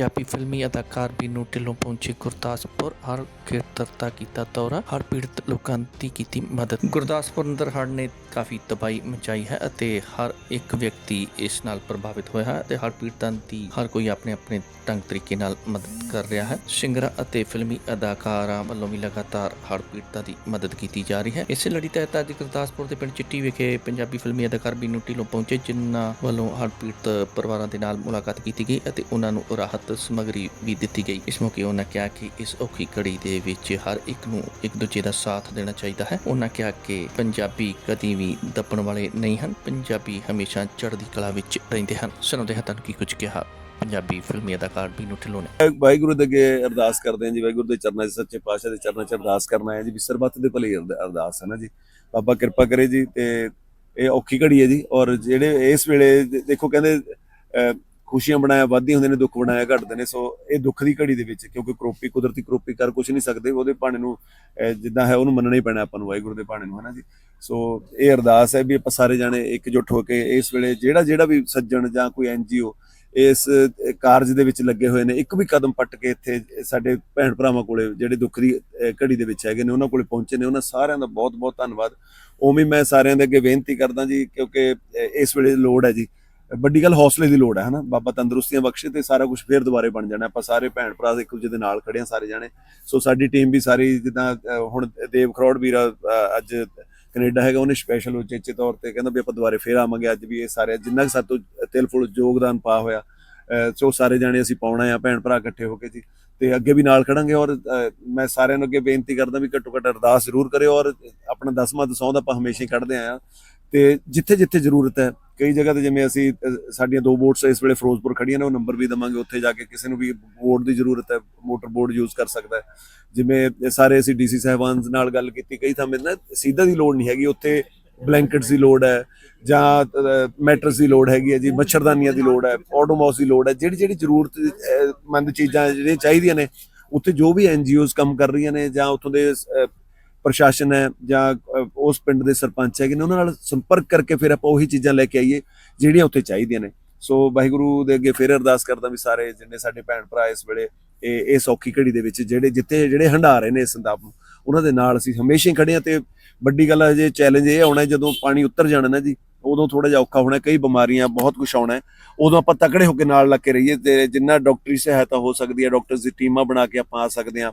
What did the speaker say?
ਪੰਜਾਬੀ ਫਿਲਮੀ ਅਦਾਕਾਰ ਬੀਨੂ ਢਿੱਲੋਂ ਪਹੁੰਚੇ ਗੁਰਦਾਸਪੁਰ, ਹਰ ਖੇਤਰ ਦਾ ਕੀਤਾ ਦੌਰਾ, ਹਰ ਪੀੜਤ ਲੋਕਾਂ ਦੀ ਕੀਤੀ ਮਦਦ। ਗੁਰਦਾਸਪੁਰ ਅੰਦਰ ਹੜ੍ਹ ਨੇ ਕਾਫੀ ਤਬਾਹੀ ਮਚਾਈ ਹੈ ਅਤੇ ਹਰ ਇੱਕ ਵਿਅਕਤੀ ਇਸ ਨਾਲ ਪ੍ਰਭਾਵਿਤ ਹੋਇਆ ਹੈ ਤੇ ਹੜ੍ਹ ਪੀੜਤਾਂ ਦੀ, ਹਰ ਕੋਈ ਆਪਣੇ ਆਪਣੇ ਢੰਗ ਤਰੀਕੇ ਨਾਲ ਮਦਦ ਕਰ ਰਿਹਾ ਹੈ। ਸਿੰਗਰਾਂ ਅਤੇ ਫਿਲਮੀ ਅਦਾਕਾਰਾਂ ਵੱਲੋਂ ਵੀ ਲਗਾਤਾਰ ਹਰ ਪੀੜਤਾਂ ਦੀ ਮਦਦ ਕੀਤੀ ਜਾ ਰਹੀ ਹੈ। ਇਸੇ ਲੜੀ ਤਹਿਤ ਅੱਜ ਗੁਰਦਾਸਪੁਰ ਦੇ ਪਿੰਡ ਚਿੱਟੀ ਵਿਖੇ ਪੰਜਾਬੀ ਫਿਲਮੀ ਅਦਾਕਾਰ ਬੀਨੂ ਢਿੱਲੋਂ ਪਹੁੰਚੇ, ਜਿਨ੍ਹਾਂ ਵੱਲੋਂ ਹਰ ਪੀੜਤ ਪਰਿਵਾਰਾਂ ਦੇ ਨਾਲ ਮੁਲਾਕਾਤ ਕੀਤੀ ਗਈ ਅਤੇ ਉਹਨਾਂ ਨੂੰ ਰਾਹਤ ਸਮੱਗਰੀ ਵੀ ਦਿੱਤੀ ਗਈ। ਇਸ ਮੌਕੇ ਉਹਨਾਂ ਕਿਹਾ ਕਿ ਇਸ ਔਖੀ ਘੜੀ ਦੇ ਵਿੱਚ ਹਰ ਇੱਕ ਨੂੰ ਇੱਕ ਦੂਜੇ ਦਾ ਸਾਥ ਦੇਣਾ ਚਾਹੀਦਾ ਹੈ। ਉਹਨਾਂ ਕਿਹਾ ਕਿ ਪੰਜਾਬੀ ਕਦੀ ਵੀ ਦੱਬਣ ਵਾਲੇ ਨਹੀਂ ਹਨ। ਪੰਜਾਬੀ ਹਮੇਸ਼ਾ ਚੜ੍ਹਦੀ ਕਲਾ ਵਿੱਚ ਰਹਿੰਦੇ ਹਨ। ਸੁਣਾਉਂਦੇ ਹਾਂ ਤੁਹਾਨੂੰ ਕੀ ਕੁਝ ਕਿਹਾ ਪੰਜਾਬੀ ਫਿਲਮੀ ਅਦਾਕਾਰ ਬੀਨੂ ਢਿੱਲੋਂ ਨੇ। ਵਾਹਿਗੁਰੂ ਦੇ ਅੱਗੇ ਅਰਦਾਸ ਕਰਦੇ ਹਾਂ ਜੀ। ਵਾਹਿਗੁਰੂ ਦੇ ਚਰਨਾਂ 'ਚ, ਸੱਚੇ ਪਾਤਸ਼ਾਹ ਦੇ ਚਰਨਾਂ 'ਚ ਅਰਦਾਸ ਕਰਨਾ ਹੈ ਜੀ। ਵੀ ਸਰਬੱਤ ਦੇ ਭਲੇ ਅਰਦਾਸ ਹੈ ਨਾ ਜੀ। ਬਾਬਾ ਕਿਰਪਾ ਕਰੇ ਜੀ ਤੇ ਇਹ ਔਖੀ ਘੜੀ ਹੈ ਜੀ। ਔਰ ਜਿਹੜੇ ਇਸ ਵੇਲੇ ਦੇਖੋ ਕਹਿੰਦੇ ਖੁਸ਼ੀਆਂ ਬਣਾਇਆ ਵਾਧੀ ਹੁੰਦੇ ਨੇ, ਦੁੱਖ ਬਣਾਇਆ, ਘਟਦੇ ਨੇ। ਸੋ ਇਹ ਦੁੱਖ ਦੀ ਘੜੀ ਦੇ ਵਿੱਚ, ਕਿਉਂਕਿ ਕਰੋਪੀ, ਕੁਦਰਤੀ ਕਰੋਪੀ ਕਰ ਕੁਝ ਨਹੀਂ ਸਕਦੇ, ਉਹਦੇ ਭਾਣੇ ਨੂੰ ਜਿੱਦਾਂ ਹੈ, ਉਹਨੂੰ ਮੰਨਣਾ ਹੀ ਪੈਣਾ ਆਪਾਂ ਨੂੰ, ਵਾਹਿਗੁਰੂ ਦੇ ਭਾਣੇ ਨੂੰ ਹੈ ਨਾ ਜੀ? ਸੋ ਇਹ ਅਰਦਾਸ ਹੈ ਵੀ ਆਪਾਂ ਸਾਰੇ ਜਾਣੇ ਇਕਜੁੱਟ ਹੋ ਕੇ ਇਸ ਵੇਲੇ ਜਿਹੜਾ ਜਿਹੜਾ ਵੀ ਸੱਜਣ ਜਾਂ ਕੋਈ ਐਨਜੀਓ ਇਸ ਕਾਰਜ ਦੇ ਵਿੱਚ ਲੱਗੇ ਹੋਏ ਨੇ, ਇੱਕ ਵੀ ਕਦਮ ਪੱਟ ਕੇ ਇੱਥੇ ਸਾਡੇ ਭੈਣ ਭਰਾਵਾਂ ਕੋਲੇ, ਜਿਹੜੇ ਦੁੱਖ ਦੀ ਘੜੀ ਦੇ ਵਿੱਚ ਹੈਗੇ ਨੇ, ਉਹਨਾਂ ਕੋਲੇ ਪਹੁੰਚੇ ਨੇ। ਉਹਨਾਂ ਸਾਰਿਆਂ ਦਾ ਬਹੁਤ ਬਹੁਤ ਧੰਨਵਾਦ। ਉਵੇਂ ਮੈਂ ਸਾਰਿਆਂ ਦੇ ਅੱਗੇ ਬੇਨਤੀ ਕਰਦਾ ਜੀ, ਕਿਉਂਕਿ ਇਸ ਵੇਲੇ ਲੋੜ ਹੈ ਜੀ। ਵੱਡੀ ਗੱਲ ਹੌਸਲੇ ਦੀ ਲੋੜ ਹੈ, ਹਨਾ? ਬਾਬਾ ਤੰਦਰੁਸਤੀਆਂ ਬਖਸ਼ੇ ਤੇ ਸਾਰਾ ਕੁਝ ਫੇਰ ਦੁਬਾਰੇ ਬਣ ਜਾਣਾ, ਆਪਾਂ ਸਾਰੇ ਭੈਣ ਭਰਾ ਇੱਕ ਦੂਜੇ ਦੇ ਨਾਲ ਖੜੇ ਆ ਸਾਰੇ ਜਾਣੇ। ਸੋ ਸਾਡੀ ਟੀਮ ਵੀ ਸਾਰੀ ਜਿੱਦਾਂ ਹੁਣ ਦੇਵ ਖਰੋੜ ਵੀਰਾ ਅੱਜ ਕੈਨੇਡਾ ਹੈਗਾ, ਉਹਨੇ ਸਪੈਸ਼ਲ ਉਚੇਚੇ ਤੌਰ ਤੇ ਕਹਿੰਦਾ ਵੀ ਆਪਾਂ ਦੁਬਾਰੇ ਫੇਰ ਆਵਾਂਗੇ, ਅੱਜ ਵੀ ਇਹ ਸਾਰੇ ਜਿੰਨਾ ਕੁ ਸਾਤੋਂ ਤਿਲ ਫੁੱਲ ਯੋਗਦਾਨ ਪਾ ਹੋਇਆ ਸੋ ਸਾਰੇ ਜਾਣੇ ਅਸੀਂ ਪਾਉਣਾ ਆ ਭੈਣ ਭਰਾ ਇਕੱਠੇ ਹੋ ਕੇ ਜੀ, ਤੇ ਅੱਗੇ ਵੀ ਨਾਲ ਖੜਾਂਗੇ ਔਰ ਮੈਂ ਸਾਰਿਆਂ ਨੂੰ ਅੱਗੇ ਬੇਨਤੀ ਕਰਦਾ ਵੀ ਘੱਟੋ ਘੱਟ ਅਰਦਾਸ ਜ਼ਰੂਰ ਕਰਿਓ ਔਰ ਆਪਣਾ ਦਸਵਾਂ ਦਸੌਂ ਦਾ ਆਪਾਂ ਹਮੇਸ਼ਾ ਹੀ ਕੱਢਦੇ ਆਏ ਆ ਤੇ ਜਿੱਥੇ ਜਿੱਥੇ ਜ਼ਰੂਰਤ ਹੈ ਕਈ ਜਗ੍ਹਾ ਤੇ ਜਿਵੇਂ ਅਸੀਂ ਸਾਡੀਆਂ ਦੋ ਬੋਟਸ ਇਸ ਵੇਲੇ ਫਿਰੋਜ਼ਪੁਰ ਖੜੀਆਂ ਨੇ, ਉਹ ਨੰਬਰ ਵੀ ਦਵਾਂਗੇ, ਉੱਥੇ ਜਾ ਕੇ ਕਿਸੇ ਨੂੰ ਵੀ ਬੋਰਡ ਦੀ ਜ਼ਰੂਰਤ ਹੈ, ਮੋਟਰ ਬੋਰਡ ਯੂਜ਼ ਕਰ ਸਕਦਾ ਹੈ। ਜਿਵੇਂ ਸਾਰੇ ਅਸੀਂ ਡੀਸੀ ਸਾਹਿਬਾਨ ਨਾਲ ਗੱਲ ਕੀਤੀ ਕਈ ਥਾਂ ਨਾ ਸਿੱਧਾ ਦੀ ਲੋੜ ਨਹੀਂ ਹੈਗੀ, ਉੱਥੇ ਬਲੈਂਕਟਸ ਦੀ ਲੋੜ ਹੈ ਜਾਂ ਮੈਟਰਸ ਦੀ ਲੋੜ ਹੈਗੀ ਹੈ ਜੀ, ਮੱਛਰਦਾਨੀਆਂ ਦੀ ਲੋੜ ਹੈ ਆਟੋਮੋਸ ਦੀ ਲੋੜ ਹੈ, ਜਿਹੜੀ ਜਿਹੜੀ ਜ਼ਰੂਰਤਮੰਦ ਚੀਜ਼ਾਂ ਜਿਹੜੀਆਂ ਚਾਹੀਦੀਆਂ ਨੇ, ਉੱਥੇ ਜੋ ਵੀ ਐਨਜੀਓਜ਼ ਕੰਮ ਕਰ ਰਹੀਆਂ ਨੇ ਜਾਂ ਉੱਥੋਂ ਦੇ ਪ੍ਰਸ਼ਾਸਨ ਹੈ ਜਾਂ ਉਸ ਪਿੰਡ ਦੇ ਸਰਪੰਚ ਹੈਗੇ ਨੇ, ਉਹਨਾਂ ਨਾਲ ਸੰਪਰਕ ਕਰਕੇ ਫਿਰ ਆਪਾਂ ਉਹੀ ਚੀਜ਼ਾਂ ਲੈ ਕੇ ਆਈਏ ਜਿਹੜੀਆਂ ਉੱਥੇ ਚਾਹੀਦੀਆਂ ਨੇ। ਸੋ ਵਾਹਿਗੁਰੂ ਦੇ ਅੱਗੇ ਫਿਰ ਅਰਦਾਸ ਕਰਦਾ ਵੀ ਸਾਰੇ ਜਿੰਨੇ ਸਾਡੇ ਭੈਣ ਭਰਾ ਇਸ ਵੇਲੇ ਇਹ ਇਸ ਔਖੀ ਘੜੀ ਦੇ ਵਿੱਚ ਜਿਹੜੇ ਜਿੱਥੇ ਜਿਹੜੇ ਹੰਡਾ ਰਹੇ ਨੇ ਇਸ ਸੰਤਾਪ ਨੂੰ, ਉਹਨਾਂ ਦੇ ਨਾਲ ਅਸੀਂ ਹਮੇਸ਼ਾ ਹੀ ਖੜੇ ਹਾਂ ਤੇ ਵੱਡੀ ਗੱਲ ਹੈ ਜੇ ਚੈਲੰਜ ਇਹ ਆਉਣਾ ਜਦੋਂ ਪਾਣੀ ਉੱਤਰ ਜਾਣਾ ਨਾ ਜੀ, ਉਦੋਂ ਥੋੜਾ ਜਿਹਾ ਔਖਾ ਹੋਣਾ, ਕਈ ਬਿਮਾਰੀਆਂ ਬਹੁਤ ਕੁਝ ਆਉਣਾ ਉਦੋਂ ਆਪਾਂ ਤਕੜੇ ਹੋ ਕੇ ਨਾਲ ਲੱਗ ਕੇ ਰਹੀਏ ਤੇ ਜਿੰਨਾ ਡਾਕਟਰੀ ਸਹਾਇਤਾ ਹੋ ਸਕਦੀ ਹੈ, ਡਾਕਟਰਸ ਦੀ ਟੀਮਾਂ ਬਣਾ ਕੇ ਆਪਾਂ ਆ ਸਕਦੇ ਹਾਂ।